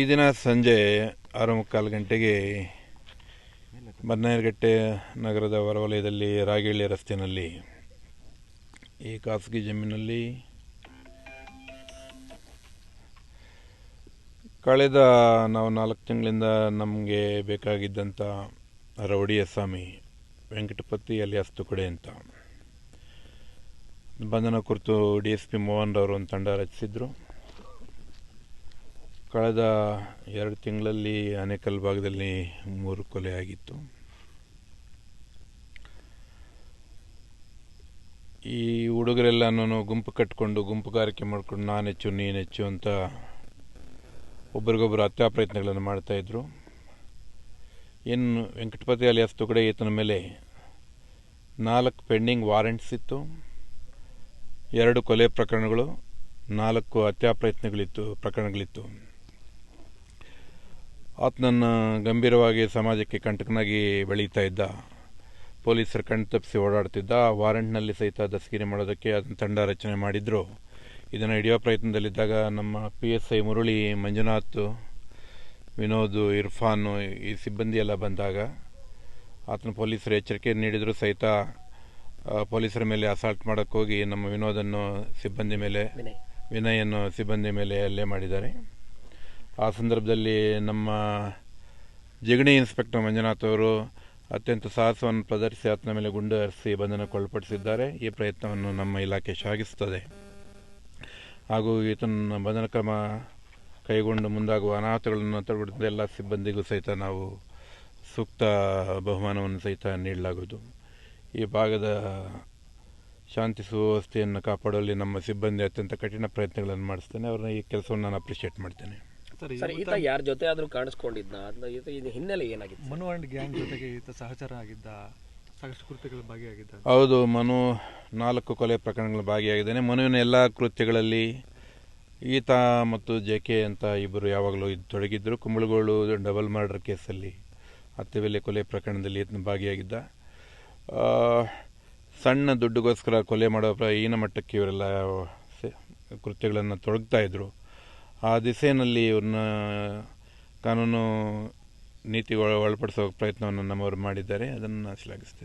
ಈ ದಿನ ಸಂಜೆ ಆರು ಮುಕ್ಕಾಲು ಗಂಟೆಗೆ ಬನ್ನೈರಗಟ್ಟೆ ನಗರದ ಹೊರವಲಯದಲ್ಲಿ ರಾಗಿಹಳ್ಳಿ ರಸ್ತೆಯಲ್ಲಿ ಈ ಖಾಸಗಿ ಜಮೀನಲ್ಲಿ ಕಳೆದ ನಾವು ನಾಲ್ಕು ತಿಂಗಳಿಂದ ನಮಗೆ ಬೇಕಾಗಿದ್ದಂಥ ರೌಡಿಯ ಸ್ವಾಮಿ ವೆಂಕಟಪತಿ ಅಲಿಯಾಸ್ ತುಕಡೆ ಅಂತ. ಬಂಧನ ಕುರಿತು ಡಿ ಎಸ್ ಪಿ ಮೋಹನ್ ರವರು ಒಂದು ತಂಡ ರಚಿಸಿದ್ರು. ಕಳೆದ ಎರಡು ತಿಂಗಳಲ್ಲಿ ಆನೇಕಲ್ ಭಾಗದಲ್ಲಿ ಮೂರು ಕೊಲೆ ಆಗಿತ್ತು. ಈ ನಾನು ಗುಂಪು ಕಟ್ಟಿಕೊಂಡು ಗುಂಪುಗಾರಿಕೆ ಮಾಡಿಕೊಂಡು ನಾನು ಹೆಚ್ಚು ನೀನು ಹೆಚ್ಚು ಅಂತ ಒಬ್ರಿಗೊಬ್ಬರು ಹತ್ಯಾ ಪ್ರಯತ್ನಗಳನ್ನು ಮಾಡ್ತಾಯಿದ್ರು ಇನ್ನು ವೆಂಕಟಪತಿ ಅಲಿಯಾಸ್ ತುಗಡೆ ಈತನ ಮೇಲೆ ನಾಲ್ಕು ಪೆಂಡಿಂಗ್ ವಾರೆಂಟ್ಸ್ ಇತ್ತು, ಎರಡು ಕೊಲೆ ಪ್ರಕರಣಗಳು, ನಾಲ್ಕು ಹತ್ಯಾ ಪ್ರಯತ್ನಗಳಿತ್ತು, ಪ್ರಕರಣಗಳಿತ್ತು. ಆತನನ್ನು ಗಂಭೀರವಾಗಿ ಸಮಾಜಕ್ಕೆ ಕಂಟಕನಾಗಿ ಬೆಳೀತಾ ಇದ್ದ ಪೊಲೀಸರು ಕಣ್ ತಪ್ಪಿಸಿ ಓಡಾಡ್ತಿದ್ದ ವಾರಂಟ್ನಲ್ಲಿ ಸಹಿತ ದಸ್ಗಿರಿ ಮಾಡೋದಕ್ಕೆ ಅದನ್ನು ತಂಡ ರಚನೆ ಮಾಡಿದ್ರು. ಇದನ್ನು ಹಿಡಿಯೋ ಪ್ರಯತ್ನದಲ್ಲಿದ್ದಾಗ ನಮ್ಮ P S I Murali Manjunath Vinod Irfan ಈ ಸಿಬ್ಬಂದಿ ಎಲ್ಲ ಬಂದಾಗ ಆತನ ಪೊಲೀಸರು ಎಚ್ಚರಿಕೆ ನೀಡಿದರೂ. ಸಹಿತ ಪೊಲೀಸರ ಮೇಲೆ ಅಸಾಲ್ಟ್ ಮಾಡೋಕ್ಕೋಗಿ ನಮ್ಮ ವಿನೋದನ್ನು ಸಿಬ್ಬಂದಿ ಮೇಲೆ ವಿನಯ್. ವಿನಯನ್ನು ಸಿಬ್ಬಂದಿ ಮೇಲೆ ಅಲ್ಲೇ ಮಾಡಿದ್ದಾರೆ. ಆ ಸಂದರ್ಭದಲ್ಲಿ ನಮ್ಮ ಜಿಗಣಿ ಇನ್ಸ್ಪೆಕ್ಟರ್ ಮಂಜುನಾಥ್ ಅವರು ಅತ್ಯಂತ ಸಾಹಸವನ್ನು ಪ್ರದರ್ಶಿಸಿ ಆತನ ಮೇಲೆ ಗುಂಡು ಹರಿಸಿ ಬಂಧನಕ್ಕೊಳಪಡಿಸಿದ್ದಾರೆ ಈ ಪ್ರಯತ್ನವನ್ನು ನಮ್ಮ ಇಲಾಖೆ ಶ್ಲಾಘಿಸುತ್ತದೆ. ಹಾಗೂ ಈತನ ಬಂಧನ ಕ್ರಮ ಕೈಗೊಂಡು ಮುಂದಾಗುವ ಅನಾಹುತಗಳನ್ನು ತಡೆಗಟ್ಟಿದ ಎಲ್ಲ ಸಿಬ್ಬಂದಿಗೂ ಸಹಿತ ನಾವು ಸೂಕ್ತ ಬಹುಮಾನವನ್ನು ಸಹಿತ ನೀಡಲಾಗುವುದು. ಈ ಭಾಗದ ಶಾಂತಿ ಸುವ್ಯವಸ್ಥೆಯನ್ನು ಕಾಪಾಡುವಲ್ಲಿ ನಮ್ಮ ಸಿಬ್ಬಂದಿ ಅತ್ಯಂತ ಕಠಿಣ ಪ್ರಯತ್ನಗಳನ್ನು ಮಾಡಿಸ್ತೇನೆ ಅವ್ರನ್ನ ಈ ಕೆಲಸವನ್ನು ನಾನು ಅಪ್ರಿಷಿಯೇಟ್ ಮಾಡ್ತೇನೆ. ಸರ್ ಸರ್ ಈತ ಯಾರ ಜೊತೆ ಆದ್ರೂ ಕಾಣಿಸ್ಕೊಂಡಿದ್ನ? ಅದ್ನ ಈತ ಇದು ಹಿನ್ನೆಲೆ ಏನಾಗಿತ್ತು ಮನು ಅಂಡ್ ಗ್ಯಾಂಗ್ ಜೊತೆಗೆ ಈತ ಸಹಚರ ಆಗಿದ್ದ ಸಾಕಷ್ಟು ಕೃತ್ಯಗಳು ಭಾಗಿಯಾಗಿದ್ದ. ಹೌದು ಮನು ನಾಲ್ಕು ಕೊಲೆ ಪ್ರಕರಣಗಳ ಭಾಗಿಯಾಗಿದ್ದಾನೆ. ಮನುವಿನ ಎಲ್ಲ ಕೃತ್ಯಗಳಲ್ಲಿ ಈತ ಮತ್ತು ಜೆ ಕೆ ಅಂತ ಇಬ್ಬರು ಯಾವಾಗಲೂ ಇದ್ ತೊಡಗಿದ್ದರು ಕುಂಬಳಗೋಳು ಡಬಲ್ ಮರ್ಡರ್ ಕೇಸಲ್ಲಿ ಹತ್ತೆವೆಲೆ ಕೊಲೆ ಪ್ರಕರಣದಲ್ಲಿ ಈತನ ಭಾಗಿಯಾಗಿದ್ದ. ಆ, ಸಣ್ಣ ದುಡ್ಡುಗೋಸ್ಕರ ಕೊಲೆ ಮಾಡೋ ಪ್ರ ಈನ ಮಟ್ಟಕ್ಕೆ ಇವರೆಲ್ಲ ಕೃತ್ಯಗಳನ್ನು ತೊಡಗ್ತಾ ಇದ್ರು. ಆ ದಿಸೆಯಲ್ಲಿ ಇವ್ರನ್ನ ಕಾನೂನು ನೀತಿ ಒಳ- ಒಳಪಡಿಸೋ ಪ್ರಯತ್ನವನ್ನು ನಮ್ಮವರು ಮಾಡಿದ್ದಾರೆ. ಅದನ್ನು ಶ್ಲಾಘಿಸ್ತೇನೆ.